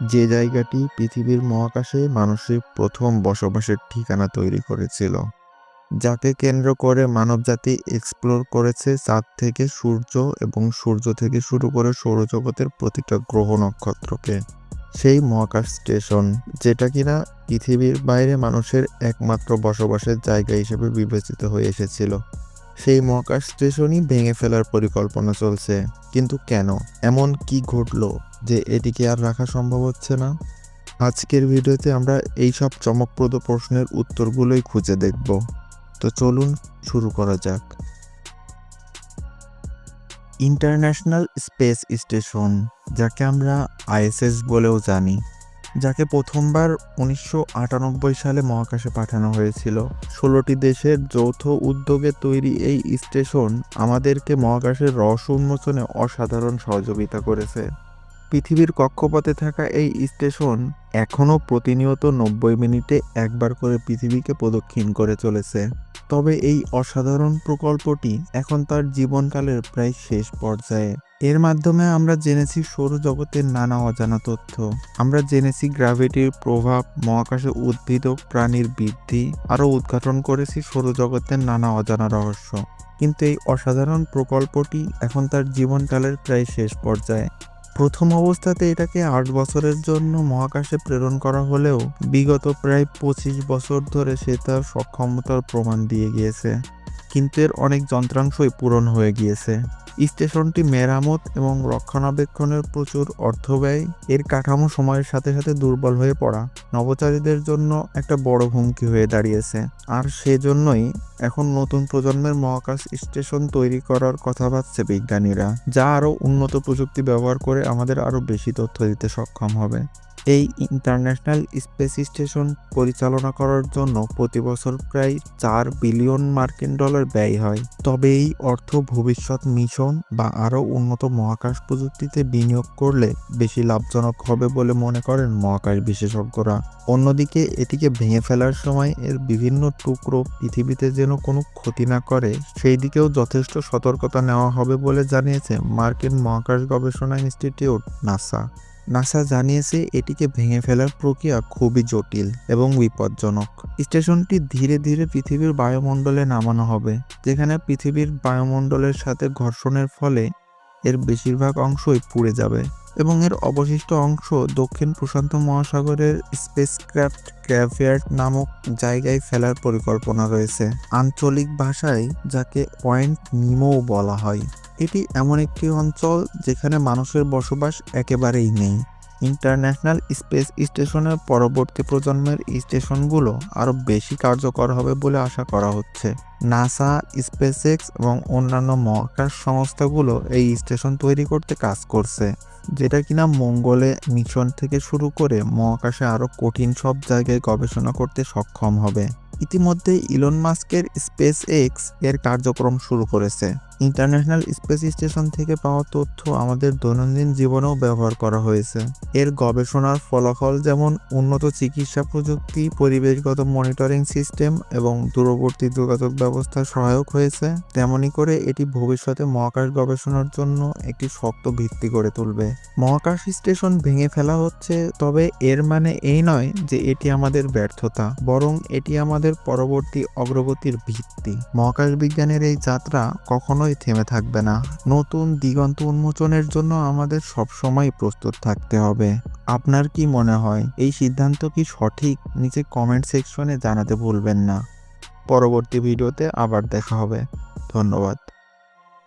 যে জায়গাটি পৃথিবীর মহাকাশে মানুষের প্রথম বসবাসের ঠিকানা তৈরি করেছিল, যাকে কেন্দ্র করে মানবজাতি এক্সপ্লোর করেছে চাঁদ থেকে সূর্য এবং সূর্য থেকে শুরু করে সৌরজগতের প্রতিটা গ্রহ নক্ষত্রকে। সেই মহাকাশ স্টেশন, যেটা কিনা পৃথিবীর বাইরে মানুষের একমাত্র বসবাসের জায়গা হিসেবে বিবেচিত হয়ে এসেছিল। সেই মহাকাশ স্টেশনই ভেঙে ফেলার পরিকল্পনা চলছে, কিন্তু কেন? এমন কি ঘটলো? যে এটিকে আর রাখা সম্ভব হচ্ছে না। আজকের ভিডিওতে আমরা এই সব চমকপ্রদ প্রশ্নের উত্তরগুলোই খুঁজে দেখব। তো চলুন শুরু করা যাক। ইন্টারন্যাশনাল স্পেস স্টেশন, যাকে আমরা আইএসএস বলেও জানি, যাকে প্রথমবার উনিশশো আটানব্বই সালে মহাকাশে পাঠানো হয়েছিল। ষোলোটি দেশের যৌথ উদ্যোগে তৈরি এই স্টেশন আমাদেরকে মহাকাশের রহস্য উন্মোচনে অসাধারণ সহযোগিতা করেছে। পৃথিবীর কক্ষপথে থাকা এই স্টেশন এখনও প্রতিনিয়ত নব্বই মিনিটে একবার করে পৃথিবীকে প্রদক্ষিণ করে চলেছে। তবে এই অসাধারণ প্রকল্পটি এখন তার জীবনকালের প্রায় শেষ পর্যায়ে। এর মাধ্যমে আমরা জেনেছি সৌরজগতের নানা অজানা তথ্য। আমরা জেনেছি গ্র্যাভিটির প্রভাব, মহাকাশে উদ্ভিদ ও প্রাণীর বৃদ্ধি, আরও উদ্ঘাটন করেছি সৌরজগতের নানা অজানা রহস্য। কিন্তু এই অসাধারণ প্রকল্পটি এখন তার জীবনকালের প্রায় শেষ পর্যায়ে। প্রথম অবস্থাতে এটাকে আট বছরের জন্য মহাকাশে প্রেরণ করা হলেও বিগত প্রায় পঁচিশ বছর ধরে সে তার সক্ষমতার প্রমাণ দিয়ে গিয়েছে। কিন্তু এর অনেক যন্ত্রাংশই পূরণ হয়ে গিয়েছে। স্টেশনটি মেরামত এবং রক্ষণাবেক্ষণের প্রচুর অর্থ ব্যয়। এর কাঠামো সময়ের সাথে সাথে দুর্বল হয়ে পড়া। নবচারীদের জন্য একটা বড় হুমকি হয়ে দাঁড়িয়েছে। আর সেজন্যই এখন নতুন প্রজন্মের মহাকাশ স্টেশন তৈরি করার কথা ভাবছে বিজ্ঞানীরা, যা আরও উন্নত প্রযুক্তি ব্যবহার করে আমাদের আরও বেশি তথ্য দিতে সক্ষম হবে। এই ইন্টারন্যাশনাল স্পেস স্টেশন পরিচালনা করার জন্য প্রতি বছর প্রায় চার বিলিয়ন মার্কিন ডলার ব্যয় হয়। তবে এই অর্থ ভবিষ্যৎ মিশন বা আরও উন্নত মহাকাশ প্রযুক্তিতে বিনিয়োগ করলে বেশি লাভজনক হবে বলে মনে করেন মহাকাশ বিশেষজ্ঞরা। অন্যদিকে এটিকে ভেঙে ফেলার সময় এর বিভিন্ন টুকরো পৃথিবীতে যেন কোনো ক্ষতি না করে, সেই দিকেও যথেষ্ট সতর্কতা নেওয়া হবে বলে জানিয়েছে মার্কিন মহাকাশ গবেষণা ইনস্টিটিউট নাসা। নাসা জানিয়েছে এটিকে ভেঙে ফেলার প্রক্রিয়া খুবই জটিল এবং বিপজ্জনক। স্টেশনটি ধীরে ধীরে পৃথিবীর বায়ুমণ্ডলে নামানো হবে, যেখানে পৃথিবীর বায়ুমণ্ডলের সাথে ঘর্ষণের ফলে এর বেশিরভাগ অংশই পুড়ে যাবে। এবং এর অবশিষ্ট অংশ দক্ষিণ প্রশান্ত মহাসাগরের স্পেসক্রাফট গ্র্যাভিয়ার্ড নামক জায়গায় ফেলার পরিকল্পনা রয়েছে। আঞ্চলিক ভাষায় যাকে পয়েন্ট নিমো বলা হয়। এটি এমন একটি অঞ্চল যেখানে মানুষের বসবাস একেবারেই নেই। ইন্টারন্যাশনাল স্পেস স্টেশনের পরবর্তী প্রজন্মের স্টেশনগুলো আরও বেশি কার্যকর হবে বলে আশা করা হচ্ছে। নাসা, স্পেসএক্স এবং অন্যান্য মহাকাশ সংস্থাগুলো এই স্টেশন তৈরি করতে কাজ করছে, যেটা কিনা মঙ্গলে মিশন থেকে শুরু করে মহাকাশে আরও কঠিন সব জায়গায় গবেষণা করতে সক্ষম হবে। ইতিমধ্যে ইলন মাস্কের স্পেস এক্সের কার্যক্রম শুরু করেছে। ইন্টারন্যাশনাল স্পেস স্টেশন থেকে পাওয়া তথ্য আমাদের দৈনন্দিন জীবনেও ব্যবহার করা হয়েছে। এর গবেষণার ফলাফল যেমন উন্নত চিকিৎসা প্রযুক্তি, পরিবেশগত মনিটরিং সিস্টেম এবং দূরবর্তী যোগাযোগ ব্যবস্থা সহায়ক হয়েছে, তেমনি করে এটি ভবিষ্যতে মহাকাশ গবেষণার জন্য একটি শক্ত ভিত্তি করে তুলবে। মহাকাশ স্টেশন ভেঙে ফেলা হচ্ছে, তবে এর মানে এই নয় যে এটি আমাদের ব্যর্থতা, বরং এটি আমাদের পরবর্তী অগ্রগতির ভিত্তি। মহাকাশ বিজ্ঞানের এই যাত্রা কখনোই থেমে থাকবে না। নতুন দিগন্ত উন্মোচনের জন্য আমাদের সবসময় প্রস্তুত থাকতে হবে। আপনার কি মনে হয়? এই সিদ্ধান্ত কি সঠিক? নিচে কমেন্ট সেকশনে জানাতে ভুলবেন না। পরবর্তী ভিডিওতে আবার দেখা হবে। ধন্যবাদ।